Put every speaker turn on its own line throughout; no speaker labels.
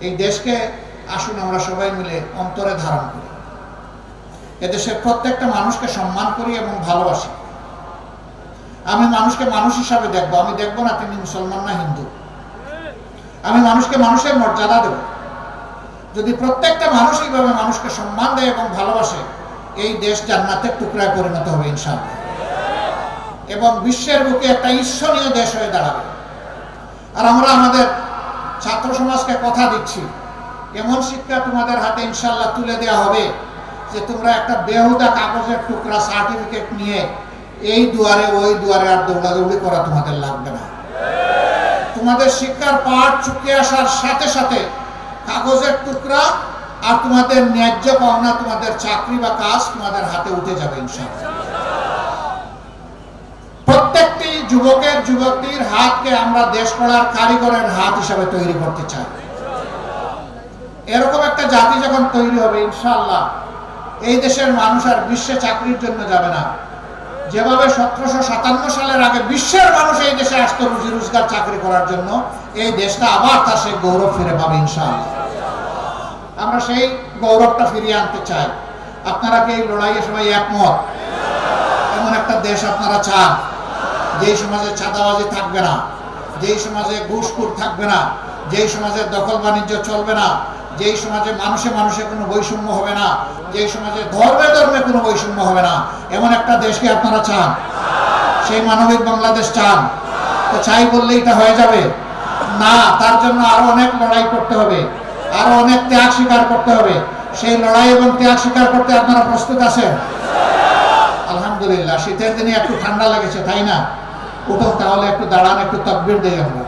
এই দেশকে আসুন আমরা সবাই মিলে অন্তরে ধারণ করি। এদেশের প্রত্যেকটা মানুষকে সম্মান করি এবং ভালোবাসি। আমি মানুষকে মানুষ হিসাবে দেখব। আমি দেখব না তিনি মুসলমান না হিন্দু। আমি মানুষকে মানুষের মর্যাদা দেব। যদি প্রত্যেকটা মানুষ এইভাবে মানুষকে সম্মান দেয় এবং ভালোবাসে, এই দেশ জান্নাতের টুকরায় পরিণত হবে ইনশাআল্লাহ। এবং বিশ্বের বুকে একটা ঈশ্বরীয় দেশ হয়ে দাঁড়াবে। আর আমরা আমাদের ছাত্র সমাজকে কথা দিচ্ছি। এমন শিক্ষা তোমাদের হাতে ইনশাল্লাহ তুলে দেওয়া হবে যে তোমরা একটা বেহুদা কাগজের টুকরা সার্টিফিকেট নিয়ে এই দুয়ারে, ওই দুয়ারে আর দৌড়াদৌড়ি করা তোমাদের লাগবে না। তোমাদের শিক্ষার পাঠ চুকে আসার সাথে সাথে কাগজের টুকরা আর তোমাদের ন্যায্য পাওনা তোমাদের চাকরি বা কাজ তোমাদের হাতে উঠে যাবে ইনশাআল্লাহ প্রত্যেকটি যুবকের যুবকটির হাতকে আমরা দেশ গড়ার কারিগরের হাত হিসাবে তৈরি করতে চাই। এরকম একটা জাতি যখন তৈরি হবে, ইনশাআল্লাহ, এই দেশের মানুষ আর বিশ্বে চাকরির জন্য যাবে না। যেভাবে সতেরোশো সাতান্ন সালের আগে বিশ্বের মানুষ এই দেশে আসতো রুজি রোজগার চাকরি করার জন্য, এই দেশটা আবার তার সেই গৌরব ফিরে পাবে, ইনশাআল্লাহ। আমরা সেই গৌরবটা ফিরিয়ে আনতে চাই। আপনারা কি এই লড়াইয়ে সবাই একমত? এমন একটা দেশ আপনারা চান? যেই সমাজে চাঁদাবাজি থাকবে না, যেই সমাজে ঘুষখুর থাকবে না, যেই সমাজে দখল বাণিজ্য চলবে না, যেই সমাজে মানুষে মানুষে কোনো বৈষম্য হবে না, যেই সমাজে ধর্মে ধর্মে কোনো বৈষম্য হবে না, এমন একটা দেশকে আপনারা চান? সেই মানবিক বাংলাদেশ চান? তো চাই বললে এটা হয়ে যাবে? না, তার জন্য আরও অনেক লড়াই করতে হবে, আরও অনেক ত্যাগ স্বীকার করতে হবে। সেই লড়াই এবং ত্যাগ স্বীকার করতে আপনারা প্রস্তুত আছেন? আলহামদুলিল্লাহ, শীতের দিনে একটু ঠান্ডা লেগেছে, তাই না? উঠুন তাহলে একটু দাঁড়ান একটু তকবির দেই আমরা!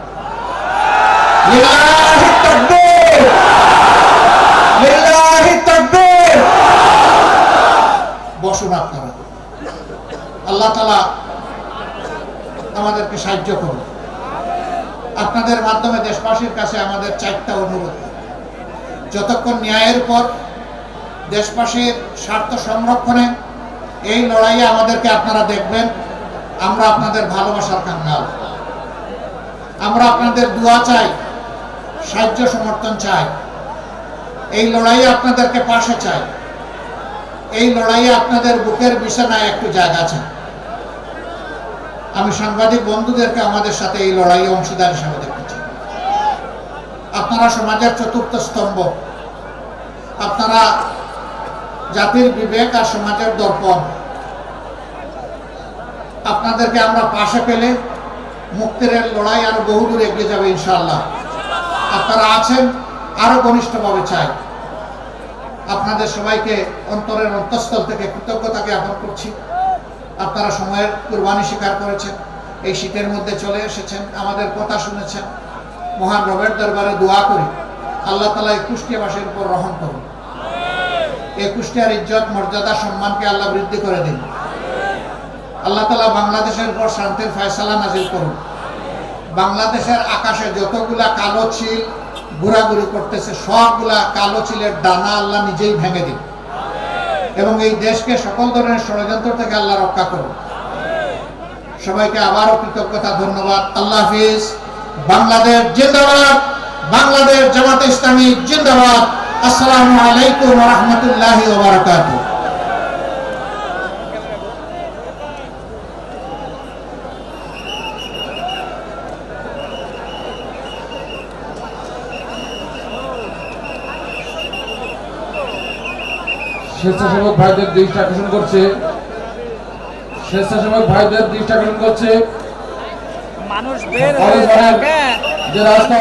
বসুন আপনারা। আল্লাহ তালা আমাদেরকে সাহায্য করুন। আপনাদের মাধ্যমে দেশবাসীর কাছে আমাদের চারটা অনুরোধ। যতক্ষণ ন্যায়ের পর দেশবাসীর স্বার্থ সংরক্ষণে এই লড়াইয়ে আমাদেরকে আপনারা দেখবেন আমরা আপনাদের ভালোবাসার কাঙ্গাল আমরা আপনাদের দোয়া চাই, সাহায্য সমর্থন চাই। এই লড়াইয়ে আপনাদেরকে পাশে চাই। এই লড়াইয়ে আপনাদের বুকের বিছানায় একটু জায়গা চাই। আমি সাংবাদিক বন্ধুদেরকে আমাদের সাথে এই লড়াইয়ে অংশীদার হিসাবে দেখতে চাই। আপনারা সমাজের চতুর্থ স্তম্ভ। আপনারা জাতির বিবেক আর সমাজের দর্পণ। আপনাদেরকে আমরা পাশে পেলে মুক্তির লড়াই আরও বহুদূর এগিয়ে যাবে ইনশাআল্লাহ। আপনারা আছেন, আরও ঘনিষ্ঠভাবে চাই। আপনাদের সবাইকে অন্তরের অন্তঃস্থল থেকে কৃতজ্ঞতা জ্ঞাপন করছি। আপনারা সময়ের কুরবানি স্বীকার করেছেন, এই শীতের মধ্যে চলে এসেছেন, আমাদের কথা শুনেছেন। মহান রবের দরবারে দোয়া করি, আল্লাহ তালা এই কুষ্টিয়াবাসীর উপর রহম করুন। এই কুষ্টিয়ার ইজ্জত, মর্যাদা, সম্মানকে আল্লাহ বৃদ্ধি করে দিন। আল্লাহ তালা বাংলাদেশের উপর শান্তির ফয়সালা নাজিল করুন। বাংলাদেশের আকাশে যতগুলা কালো চিল ঘোরাঘুরি করতেছে, সবগুলা কালো চিলের ডানা আল্লাহ নিজেই ভেঙে দিন। এবং এই দেশকে সকল ধরনের ষড়যন্ত্র থেকে আল্লাহ রক্ষা করুন। সবাইকে আবারও কৃতজ্ঞতা, ধন্যবাদ। আল্লাহ হাফিজ। বাংলাদেশ জিন্দাবাদ। বাংলাদেশ জামাত ইসলামী জিন্দাবাদ। আসসালামু আলাইকুম রহমতুল্লাহ বারাকাতুহ।
স্বেচ্ছাসেবক ভাইদের দৃষ্টি আকর্ষণ করছে। স্বেচ্ছাসেবক ভাইদের দৃষ্টি আকর্ষণ করছে।
মানুষ বের হয়ে
যে রাস্তা